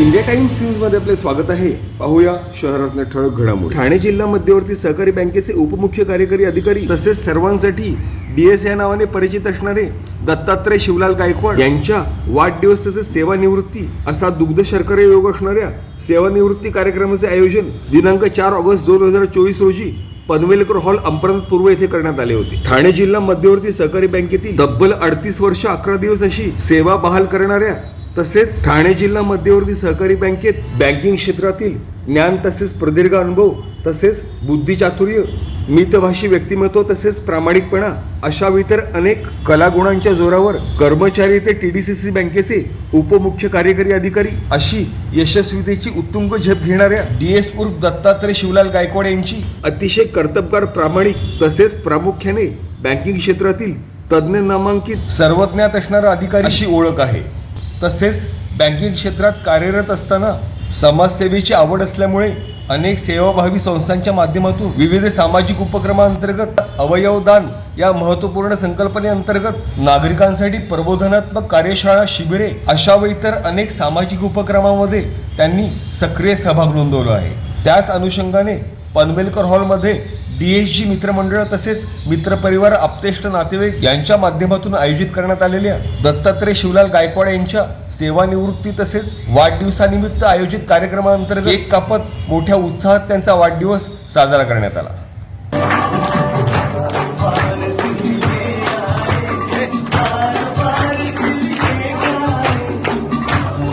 India times न्यूजमध्ये आपले स्वागत आहे. पाहूया शहरातल्या ठळक घडामोडी. ठाणे जिल्हा मध्यवर्ती सहकारी बँकेचे उपमुख्य कार्यकारी अधिकारी तसेच सर्वांसाठी डीएस या नावाने परिचित असणारे दत्तात्रय शिवलाल गायकवाड यांच्या वाढदिवस तसेच सेवानिवृत्ती असा दुग्ध शर्करे योग असणाऱ्या सेवानिवृत्ती कार्यक्रमाचे आयोजन दिनांक चार ऑगस्ट दोन हजार चोवीस रोजी पनवेलकर हॉल अंबरनाथ पूर्व येथे करण्यात आले होते. ठाणे जिल्हा मध्यवर्ती सहकारी बँकेतील तब्बल अडतीस वर्ष अकरा दिवस अशी सेवा बहाल करणाऱ्या तसेच ठाणे जिल्हा मध्यवर्ती सहकारी बँकेत बँकिंग क्षेत्रातील ज्ञान तसेच प्रदीर्घ अनुभव तसेच बुद्धिचातुर्य मितभाषी व्यक्तिमत्व तसेच प्रामाणिकपणा अशा इतर अनेक कलागुणांच्या जोरावर कर्मचारी ते टी डी सी सी बँकेचे उपमुख्य कार्यकारी अधिकारी अशी यशस्वीतेची उत्तुंग झेप घेणाऱ्या डी एस उर्फ दत्तात्रय शिवलाल गायकवाड यांची अतिशय कर्तबगार प्रामाणिक तसेच प्रामुख्याने बँकिंग क्षेत्रातील तज्ज्ञ नामांकित सर्वज्ञात असणारा अधिकारी अशी ओळख आहे. तसेच बँकिंग क्षेत्रात कार्यरत असताना समाजसेवेची आवड असल्यामुळे अनेक सेवाभावी संस्थांच्या माध्यमातून विविध सामाजिक उपक्रमांतर्गत अवयवदान या महत्त्वपूर्ण संकल्पनेअंतर्गत नागरिकांसाठी प्रबोधनात्मक कार्यशाळा शिबिरे अशा व इतर अनेक सामाजिक उपक्रमामध्ये त्यांनी सक्रिय सहभाग नोंदवला आहे. त्याच अनुषंगाने पनवेलकर हॉलमध्ये डी एच जी मित्रमंडळ तसेच मित्रपरिवार आपतेष्ट नातेवाईक यांच्या माध्यमातून आयोजित करण्यात आलेल्या दत्तात्रय शिवलाल गायकवाड यांच्या सेवानिवृत्ती तसेच वाढदिवसानिमित्त आयोजित कार्यक्रमांतर्गत एक कापत मोठ्या उत्साहात त्यांचा वाढदिवस साजरा करण्यात आला.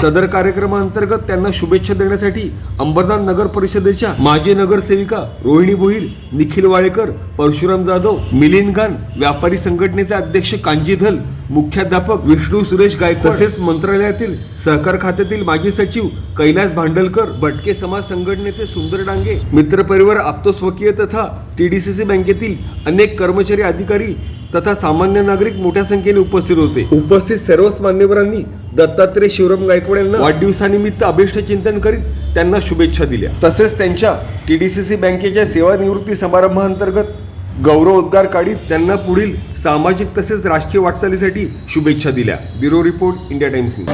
सदर कार्यक्रमांतर्गत त्यांना शुभेच्छा देण्यासाठी अंबरनाथ नगर परिषदेच्या माजी नगरसेविका रोहिणी भोईर निखिल वाळेकर परशुराम जाधव मिलिंद खान व्यापारी संघटनेचे अध्यक्ष कांजी धल मुख्याध्यापक विष्णू सुरेश गायकवाड तसेच मंत्रालयातील सहकार खात्यातील माजी सचिव कैलास भांडलकर भटके समाज संघटनेचे सुंदर डांगे मित्रपरिवार आपतोस्वकीय तथा टीडीसीसी बँकेतील अनेक कर्मचारी अधिकारी तथा सामान्य नागरिक मोठ्या संख्येने उपस्थित होते. उपस्थित सर्वच मान्यवरांनी दत्तात्रय शिवराम गायकवाड यांना वाढदिवसानिमित्त अभिष्ट चिंतन करीत त्यांना शुभेच्छा दिल्या. तसेच त्यांच्या टीडीसीसी बँकेच्या सेवानिवृत्ती समारंभाअंतर्गत गौरव उद्गार काढीत त्यांना पुढील सामाजिक तसेच राजकीय वाटचालीसाठी शुभेच्छा दिल्या. Bureau report India Times news.